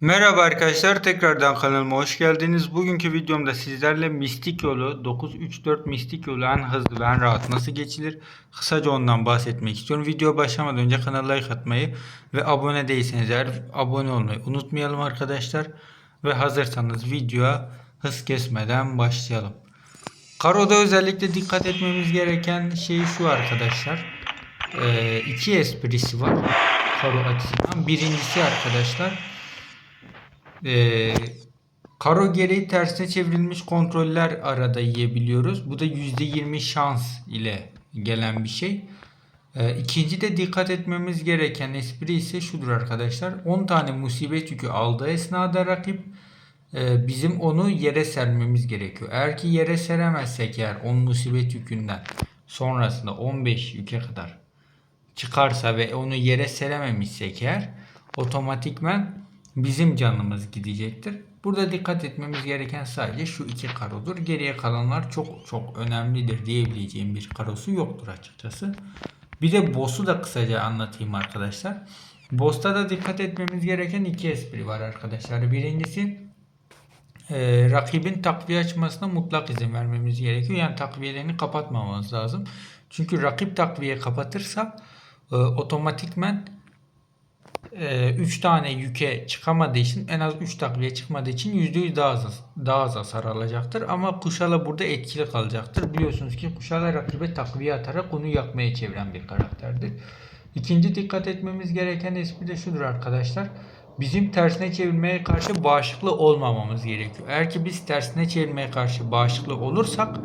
Merhaba arkadaşlar tekrardan kanalıma hoş geldiniz. Bugünkü videomda sizlerle mistik yolu 934 mistik yolu en hızlı ve en rahat nasıl geçilir? Kısaca ondan bahsetmek istiyorum. Video başlamadan önce kanala like atmayı ve abone değilseniz eğer abone olmayı unutmayalım arkadaşlar. Ve hazırsanız videoya hız kesmeden başlayalım. Karoda özellikle dikkat etmemiz gereken şey şu arkadaşlar. Ee, iki esprisi var. Karo açısından. Birincisi arkadaşlar ee, karo gereği tersine çevrilmiş kontroller arada yiyebiliyoruz. Bu da %20 şans ile gelen bir şey. Ee, ikinci de dikkat etmemiz gereken espri ise şudur arkadaşlar. 10 tane musibet yükü aldığı esnada rakip e, bizim onu yere sermemiz gerekiyor. Eğer ki yere seremezsek eğer 10 musibet yükünden sonrasında 15 yüke kadar çıkarsa ve onu yere serememişsek eğer otomatikmen bizim canımız gidecektir. Burada dikkat etmemiz gereken sadece şu iki karodur. Geriye kalanlar çok çok önemlidir diyebileceğim bir karosu yoktur açıkçası. Bir de boss'u da kısaca anlatayım arkadaşlar. Boss'ta da dikkat etmemiz gereken iki espri var arkadaşlar. Birincisi e, rakibin takviye açmasına mutlak izin vermemiz gerekiyor. Yani takviyelerini kapatmamamız lazım. Çünkü rakip takviye kapatırsa e, otomatikmen 3 tane yüke çıkamadığı için en az 3 takviye çıkmadığı için %100 daha az, daha az hasar alacaktır. Ama Kuşala burada etkili kalacaktır. Biliyorsunuz ki Kuşala rakibe takviye atarak onu yakmaya çeviren bir karakterdir. İkinci dikkat etmemiz gereken espri de şudur arkadaşlar. Bizim tersine çevirmeye karşı bağışıklı olmamamız gerekiyor. Eğer ki biz tersine çevirmeye karşı bağışıklı olursak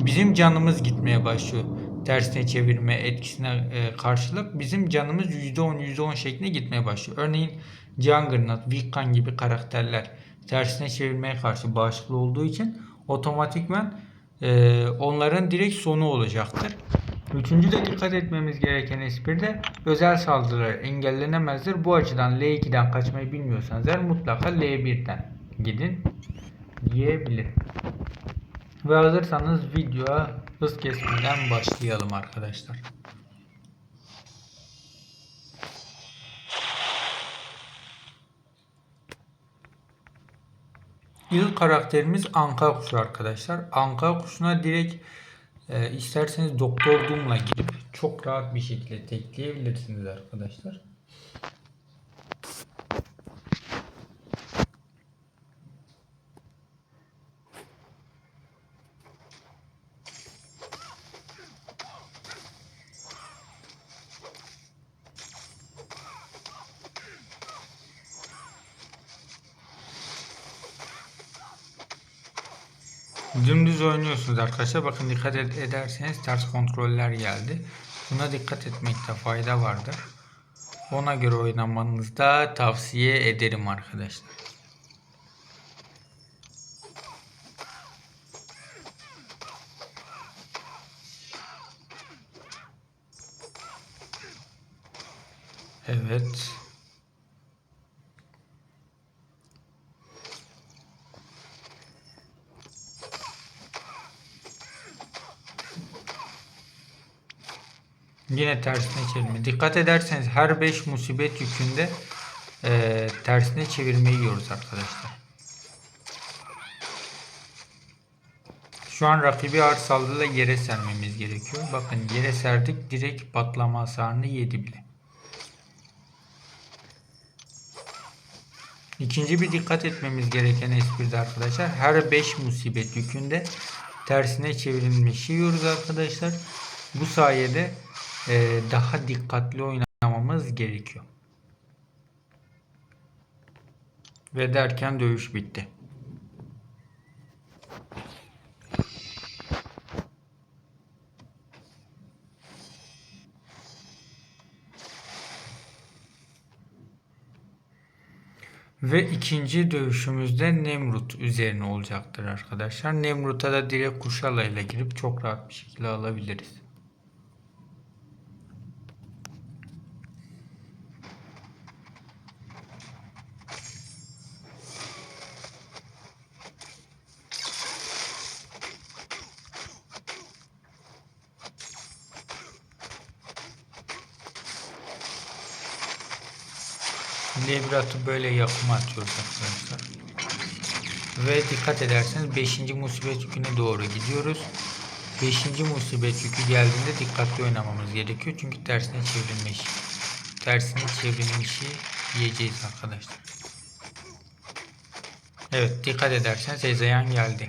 bizim canımız gitmeye başlıyor tersine çevirme etkisine e, karşılık bizim canımız %10 %10 şeklinde gitmeye başlıyor. Örneğin Juggernaut, Wiccan gibi karakterler tersine çevirmeye karşı bağışıklı olduğu için otomatikman e, onların direkt sonu olacaktır. Üçüncü de dikkat etmemiz gereken espri de özel saldırılar engellenemezdir. Bu açıdan L2'den kaçmayı bilmiyorsanız eğer mutlaka L1'den gidin diyebilirim. Ve hazırsanız videoya hız kesmeden başlayalım arkadaşlar. İlk karakterimiz Anka kuşu arkadaşlar. Anka kuşuna direkt e, isterseniz Doktor Doom'la girip çok rahat bir şekilde tekleyebilirsiniz arkadaşlar. Dümdüz oynuyorsunuz arkadaşlar. Bakın dikkat ederseniz ters kontroller geldi. Buna dikkat etmekte fayda vardır. Ona göre oynamanızı da tavsiye ederim arkadaşlar. Evet. Yine tersine çevirme. Dikkat ederseniz her 5 musibet yükünde e, tersine çevirmeyi yiyoruz arkadaşlar. Şu an rakibi ağır saldırıyla yere sermemiz gerekiyor. Bakın yere serdik direkt patlama hasarını yedi bile. İkinci bir dikkat etmemiz gereken espri de arkadaşlar. Her 5 musibet yükünde tersine çevrilmiş yiyoruz arkadaşlar. Bu sayede daha dikkatli oynamamız gerekiyor. Ve derken dövüş bitti. Ve ikinci dövüşümüzde Nemrut üzerine olacaktır arkadaşlar. Nemrut'a da direkt kuşala ile girip çok rahat bir şekilde alabiliriz. Lebrat'ı böyle yakıma atıyoruz arkadaşlar. Ve dikkat ederseniz 5. musibet yüküne doğru gidiyoruz. 5. musibet yükü geldiğinde dikkatli oynamamız gerekiyor. Çünkü tersine çevrilmiş. Tersine çevrilmişi yiyeceğiz arkadaşlar. Evet dikkat ederseniz Ezeyan geldi.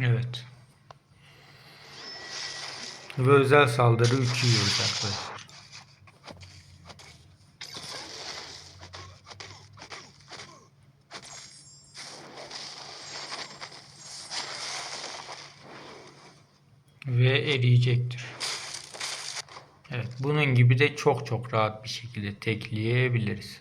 Evet. Ve özel saldırı 3 yiyoruz arkadaşlar. Ve eriyecektir. Evet, bunun gibi de çok çok rahat bir şekilde tekleyebiliriz.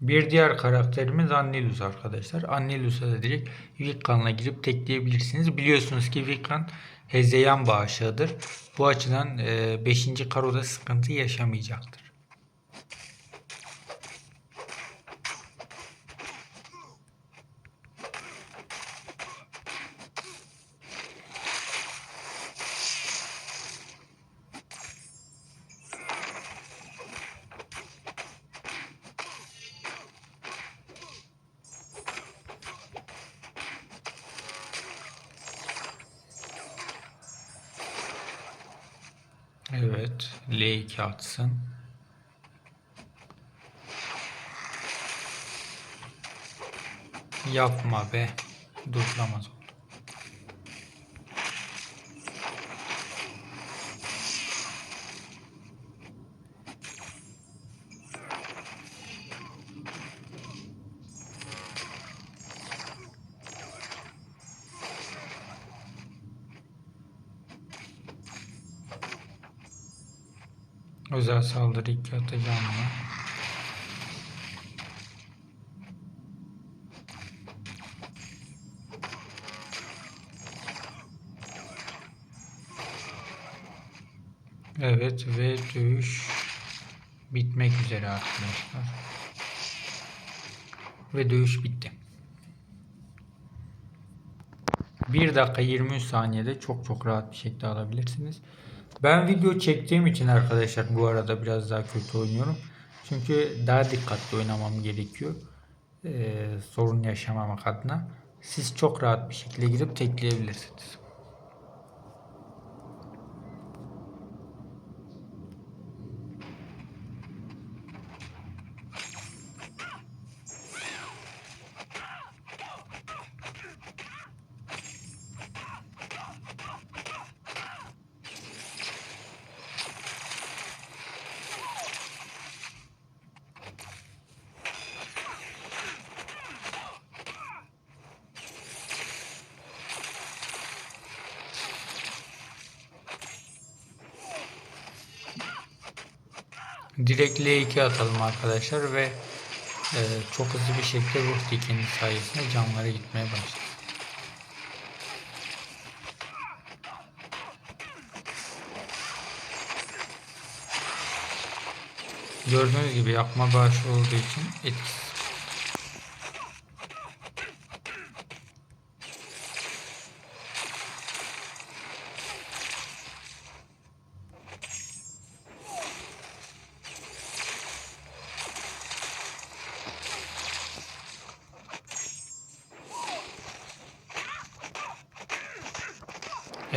Bir diğer karakterimiz Annelius arkadaşlar. Annelus'a da direkt Wiccan'la girip tekleyebilirsiniz. Biliyorsunuz ki Wiccan hezeyan bağışıdır. Bu açıdan 5. karoda sıkıntı yaşamayacaktır. Evet. L2 atsın. Yapma be. Duramaz oldu. Özel saldırı 2 atacağım? Evet ve dövüş bitmek üzere arkadaşlar. Ve dövüş bitti. 1 dakika 23 saniyede çok çok rahat bir şekilde alabilirsiniz. Ben video çektiğim için arkadaşlar bu arada biraz daha kötü oynuyorum. Çünkü daha dikkatli oynamam gerekiyor. Ee, sorun yaşamamak adına. Siz çok rahat bir şekilde girip tekleyebilirsiniz. Direkt L2 atalım arkadaşlar ve e, çok hızlı bir şekilde ruh dikeni sayesinde canlara gitmeye başladı. Gördüğünüz gibi yapma bağışı olduğu için etkisiz.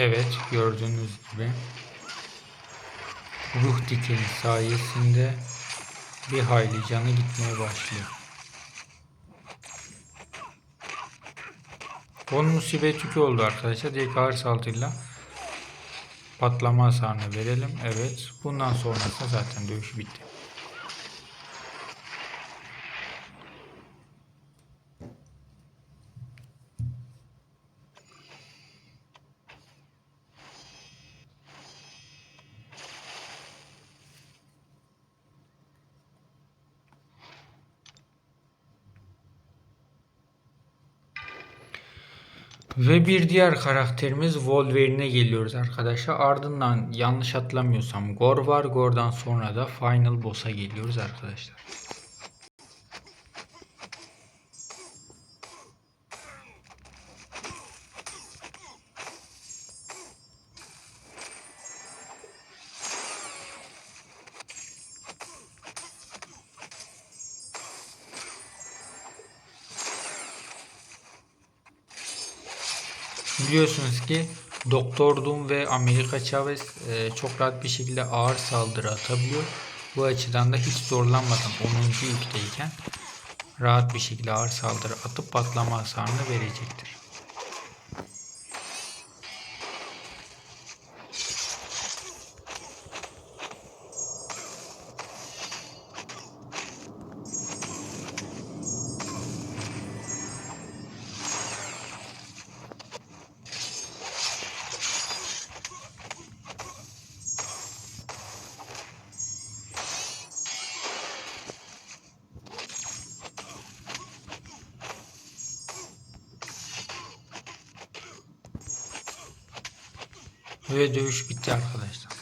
Evet gördüğünüz gibi ruh dikeni sayesinde bir hayli canı gitmeye başlıyor. 10 musibet yükü oldu arkadaşlar. Direkt ağır saldırıyla patlama hasarını verelim. Evet. Bundan sonrasında zaten dövüş bitti. Ve bir diğer karakterimiz Wolverine'e geliyoruz arkadaşlar. Ardından yanlış hatırlamıyorsam Gore var. Gore'dan sonra da Final Boss'a geliyoruz arkadaşlar. Biliyorsunuz ki Doktor Doom ve Amerika Chavez e, çok rahat bir şekilde ağır saldırı atabiliyor. Bu açıdan da hiç zorlanmadan 10. yükteyken rahat bir şekilde ağır saldırı atıp patlama hasarını verecektir. Ve dövüş bitti arkadaşlar.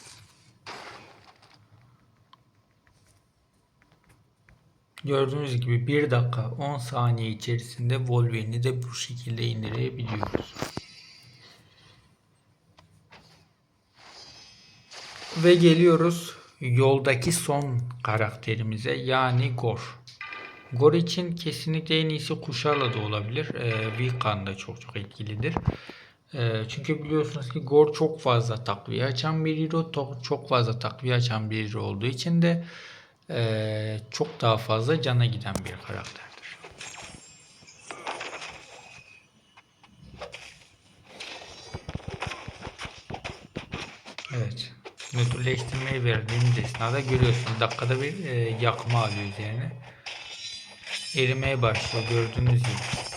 Gördüğünüz gibi 1 dakika 10 saniye içerisinde Wolverine'i de bu şekilde indirebiliyoruz. Ve geliyoruz yoldaki son karakterimize yani Gore. Gore için kesinlikle en iyisi Kuşarla da olabilir. Ee, Vikan da çok çok etkilidir. Ee, çünkü biliyorsunuz ki Gore çok fazla takviye açan bir hero. Çok fazla takviye açan bir hero olduğu için de ee, çok daha fazla cana giden bir karakterdir. Evet. Nötrleştirmeyi verdiğimiz esnada görüyorsunuz dakikada bir e, yakma alıyor üzerine. Erimeye başlıyor gördüğünüz gibi.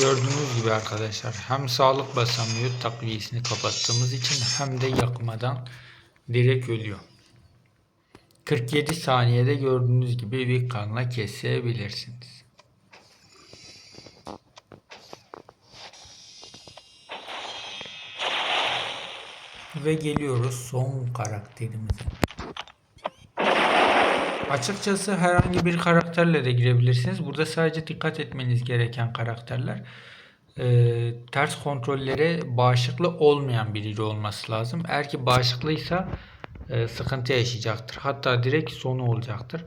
Gördüğünüz gibi arkadaşlar hem sağlık basamıyor takviyesini kapattığımız için hem de yakmadan direkt ölüyor. 47 saniyede gördüğünüz gibi bir kanla kesebilirsiniz. Ve geliyoruz son karakterimize. Açıkçası herhangi bir karakterle de girebilirsiniz. Burada sadece dikkat etmeniz gereken karakterler e, ters kontrollere bağışıklı olmayan biri olması lazım. Eğer ki bağışıklıysa e, sıkıntı yaşayacaktır. Hatta direkt sonu olacaktır.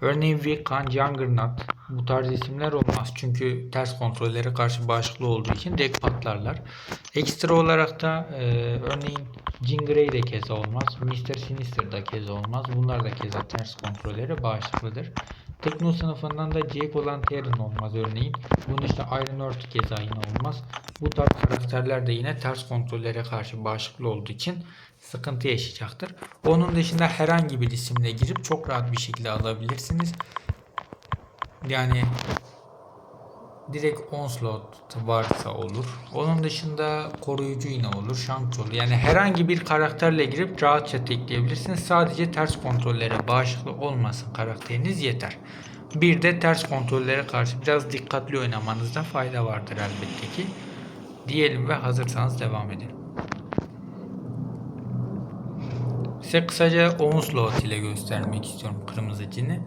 Örneğin Vikan, Juggernaut bu tarz isimler olmaz. Çünkü ters kontrollere karşı bağışıklı olduğu için direkt patlarlar. Ekstra olarak da e, örneğin Jean Grey de keza olmaz. Mr. Sinister da keza olmaz. Bunlar da keza ters kontrollere bağışıklıdır. Tekno sınıfından da Jake olan Terran olmaz örneğin. Bunun işte Iron Earth keza yine olmaz. Bu tarz karakterler de yine ters kontrollere karşı bağışıklı olduğu için sıkıntı yaşayacaktır. Onun dışında herhangi bir isimle girip çok rahat bir şekilde alabilirsiniz. Yani direkt onslaught varsa olur. Onun dışında koruyucu yine olur. Şans olur. Yani herhangi bir karakterle girip rahatça tekleyebilirsiniz. Sadece ters kontrollere bağışıklı olmasın karakteriniz yeter. Bir de ters kontrollere karşı biraz dikkatli oynamanızda fayda vardır elbette ki. Diyelim ve hazırsanız devam edelim. Size kısaca onslaught ile göstermek istiyorum kırmızı cini.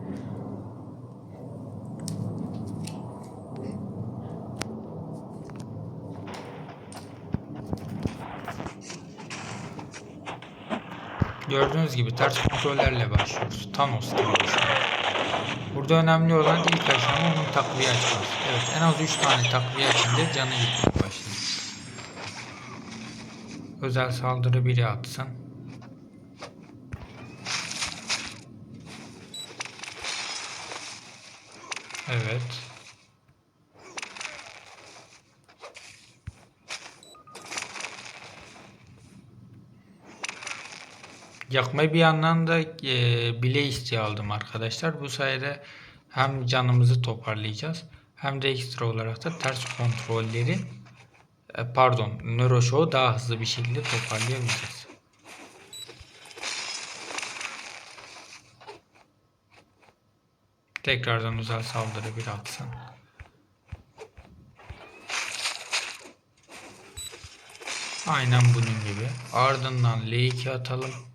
Gördüğünüz gibi ters kontrollerle başlıyoruz. Thanos gibi. Burada önemli olan ilk aşama onun takviye açması. Evet en az 3 tane takviye açınca canı gitmeye başladı. Özel saldırı biri atsın. Evet. Yakmayı bir yandan da e, bile isteği aldım arkadaşlar. Bu sayede hem canımızı toparlayacağız hem de ekstra olarak da ters kontrolleri e, pardon nöroşoğu daha hızlı bir şekilde toparlayabileceğiz. Tekrardan özel saldırı bir atsın. Aynen bunun gibi. Ardından L2 atalım.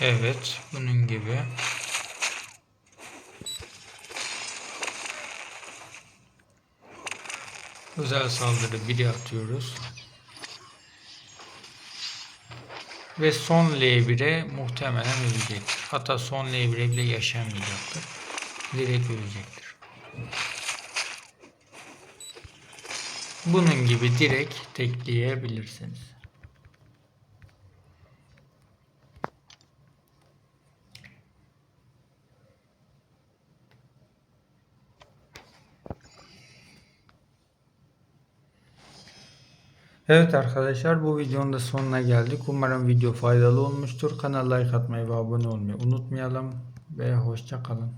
Evet, bunun gibi. Özel saldırı biri atıyoruz. Ve son L1'e muhtemelen ölecektir. Hatta son L1'e bile yaşamayacaktır. Direkt ölecektir. Bunun gibi direkt tekleyebilirsiniz. Evet arkadaşlar bu videonun da sonuna geldik. Umarım video faydalı olmuştur. Kanala like atmayı ve abone olmayı unutmayalım. Ve hoşça kalın.